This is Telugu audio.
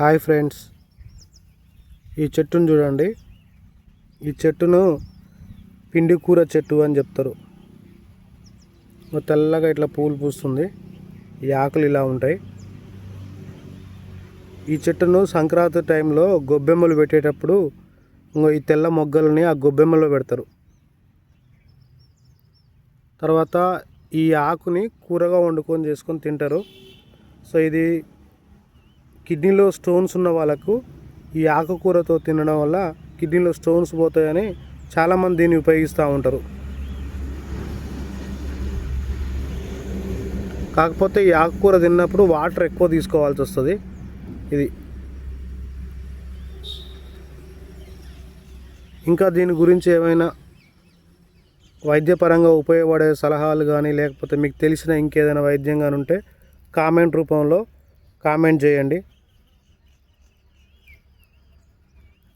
Hi friends. ఈ చెట్టును చూడండి. ఈ చెట్టును పిండి కూర చెట్టు అని చెప్తారు. తెల్లగా ఇట్లా పూలు పూస్తుంది. ఈ ఆకులు ఇలా ఉంటాయి. ఈ చెట్టును సంక్రాంతి టైంలో గొబ్బెమ్మలు పెట్టేటప్పుడు ఇంకో ఈ తెల్ల మొగ్గల్ని ఆ గొబ్బెమ్మలో పెడతారు. తర్వాత ఈ ఆకుని కూరగా వండుకొని చేసుకొని తింటారు. సో ఇది కిడ్నీలో స్టోన్స్ ఉన్న వాళ్ళకు ఈ ఆకుకూరతో తినడం వల్ల కిడ్నీలో స్టోన్స్ పోతాయని చాలామంది దీన్ని ఉపయోగిస్తూ ఉంటారు. కాకపోతే ఈ ఆకుకూర తిన్నప్పుడు వాటర్ ఎక్కువ తీసుకోవాల్సి వస్తుంది. ఇది. ఇంకా దీని గురించి ఏమైనా వైద్యపరంగా ఉపయోగపడే సలహాలు కానీ లేకపోతే మీకు తెలిసిన ఇంకేదైనా వైద్యం కానీ ఉంటే కామెంట్ రూపంలో కామెంట్ చేయండి.